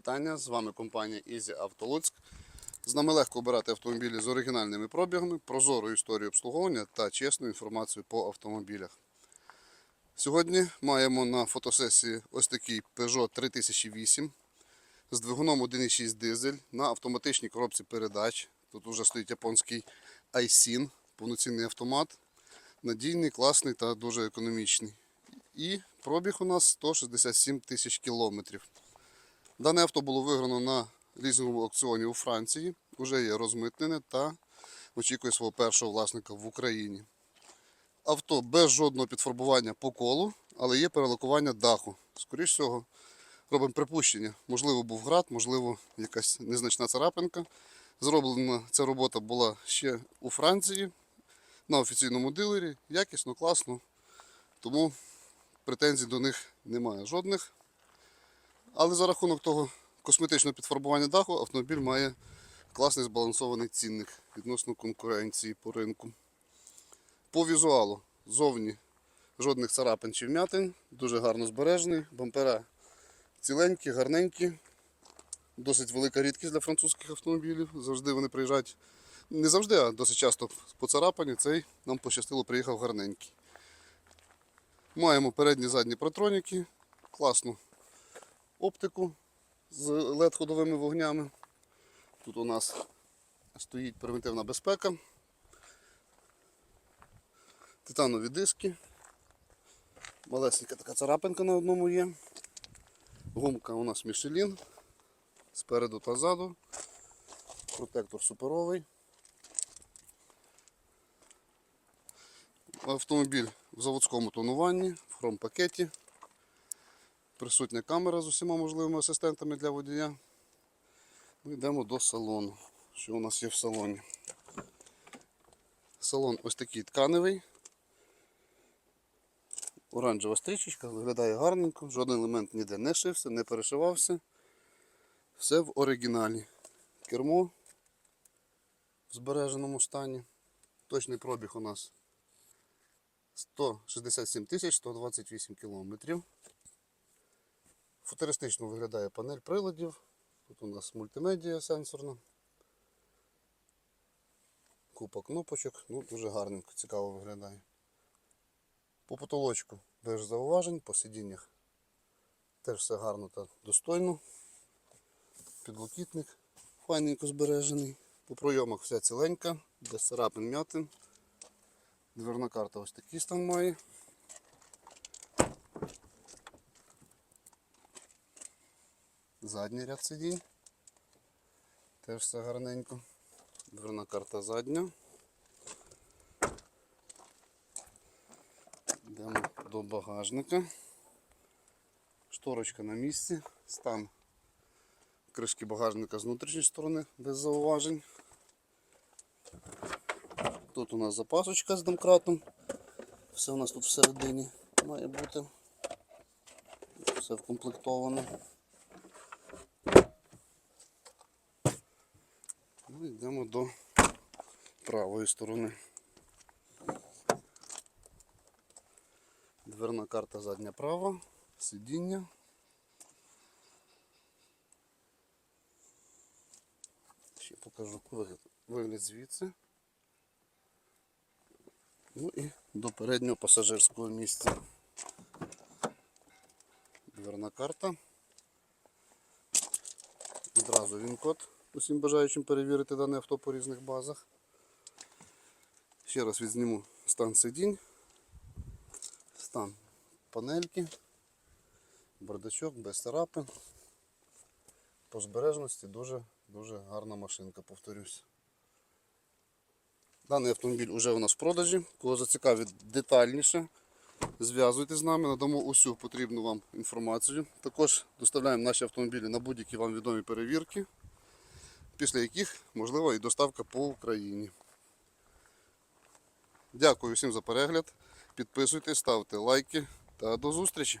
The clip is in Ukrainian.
вітання! З вами компанія Easy Auto Луцьк. З нами легко обирати автомобілі з оригінальними пробігами, прозорою історією обслуговування та чесною інформацією по автомобілях. Сьогодні маємо на фотосесії ось такий Peugeot 3008 з двигуном 1.6 дизель на автоматичній коробці передач. Тут вже стоїть японський Aisin, повноцінний автомат. Надійний, класний та дуже економічний. І пробіг у нас 167 тисяч кілометрів. Дане авто було виграно на лізинговому аукціоні у Франції, вже є розмитнене та очікує свого першого власника в Україні. Авто без жодного підфарбування по колу, але є перелакування даху. Скоріше всього, робимо припущення. Можливо, був град, можливо, якась незначна царапинка. Зроблена ця робота була ще у Франції на офіційному дилері. Якісно, класно. Тому претензій до них немає жодних. Але за рахунок того косметичного підфарбування даху автомобіль має класний збалансований цінник відносно конкуренції по ринку. По візуалу зовні жодних царапин чи вмятин, дуже гарно збережений, бампера ціленькі, гарненькі. Досить велика рідкість для французьких автомобілів. Завжди вони приїжджають, не завжди, а досить часто поцарапані. Цей нам пощастило, приїхав гарненький. Маємо передні задні протроніки, класну оптику з LED ходовими вогнями. Тут у нас стоїть превентивна безпека, титанові диски, малесенька така царапинка на одному є. Гумка у нас Michelin спереду та ззаду. Протектор суперовий. Автомобіль в заводському тонуванні, в хромпакеті. Присутня камера з усіма можливими асистентами для водія. Ми йдемо до салону. Що у нас є в салоні? Салон ось такий тканевий. Оранжева стрічечка, виглядає гарненько, жоден елемент ніде не шився, не перешивався. Все в оригіналі. Кермо в збереженому стані. Точний пробіг у нас 167 128 кілометрів. Футуристично виглядає панель приладів. Тут у нас мультимедія сенсорна. Купа кнопочок, ну дуже гарненько, цікаво виглядає. По потолочку без зауважень, по сидіннях теж все гарно та достойно. Підлокітник файненько збережений. По пройомах вся ціленька, без царапин м'ятин. Дверна карта ось такий стан має. Задній ряд сидінь. Теж все гарненько. Дверна карта задня. Йдемо до багажника. Шторочка на місці. Стан кришки багажника з внутрішньої сторони без зауважень. Тут у нас запасочка з домкратом. Все у нас тут всередині має бути. Все вкомплектовано. Ну, йдемо до правої сторони. Дверна карта задня права, сидіння. Ще покажу вигляд, вигляд звідси. Ну і до переднього пасажирського місця. Дверна карта. Відразу він код усім бажаючим перевірити дане авто по різних базах. Ще раз відзніму стан сидінь, стан панельки, бардачок без царапин. По збережності дуже дуже гарна машинка, повторюсь. Даний автомобіль вже у нас в продажі. Кого зацікавить детальніше, зв'язуйтесь з нами, надамо усю потрібну вам інформацію. Також доставляємо наші автомобілі на будь-які вам відомі перевірки, після яких можлива і доставка по Україні. Дякую всім за перегляд. Підписуйтесь, ставте лайки та до зустрічі!